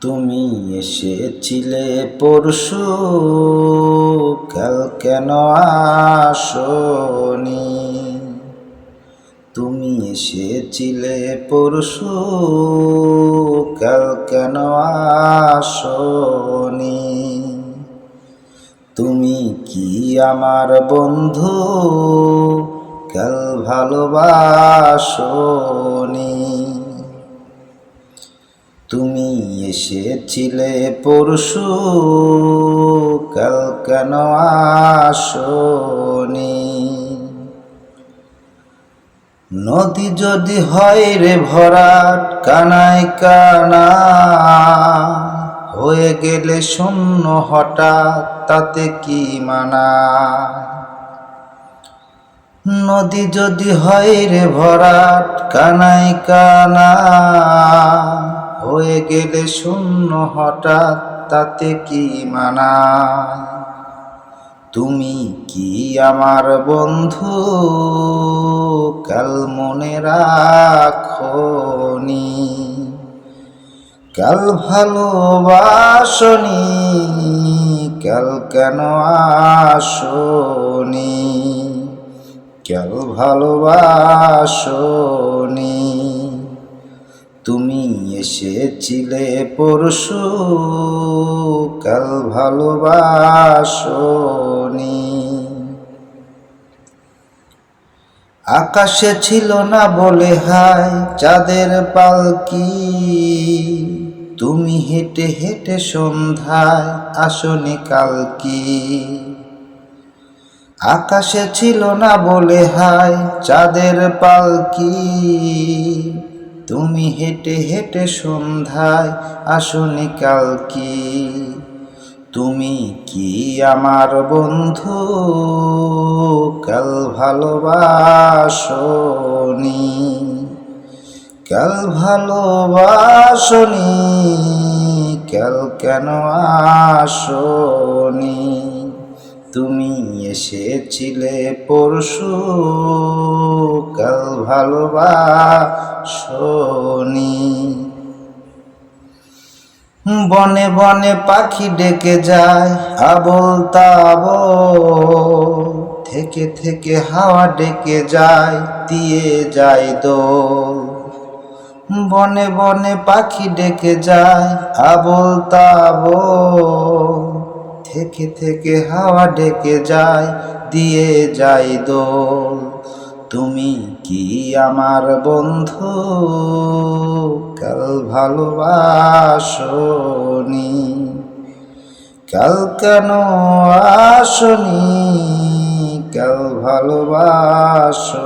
তুমি এসেছিলে পরশু, কাল কেন আসনি? তুমি এসেছিলে পরশু, কাল কেন আসনি? তুমি কি আমার বন্ধু, কাল ভালোবাসনি? তুমি এসেছিলে পরশু, কাল কেন আসনি? নদী যদি হয় রে ভরাট, কানায় কানা, হয়ে গেলে শূন্য হঠাৎ, তাতে কি মানা? নদী যদি হয় রে ভরাট, কানায় কানা হয়ে গেলে শূন্য হঠাৎ তাতে কি মানায়? তুমি কি আমার বন্ধু? কাল মনে রাখনি কাল ভালোবাসনি, কাল কেন আসনি? কাল ভালোবাসনি। এসেছিলে পরশু, কাল ভালোবাসনি। আকাশে ছিল না বলে হায়, চাঁদের পালকি তুমি হেঁটে হেঁটে সন্ধ্যায় আসনি কালকি আকাশে ছিল না বলে হায়, চাঁদের পালকি তুমি হেঁটে হেঁটে সন্ধ্যায় আসনি কালকি তুমি কি আমার বন্ধু? কাল ভালোবাসনি। কাল ভালোবাসনি, কাল কেন আসনি? তুমি এসেছিলে পরশু, কাল ভালোবাসনি বনে বনে পাখি ডেকে যায়, আবল তাব থেকে থেকে হাওয়া ডেকে যায়, দিয়ে যায় দোল। বনে বনে পাখি ডেকে যায়, আবল তাব থেকে থেকে হাওয়া ডেকে যায়, দিয়ে যায় দোল। তুমি কি আমার বন্ধু? কাল ভালোবাসনি কাল কেন আসনি কাল ভালোবাসনি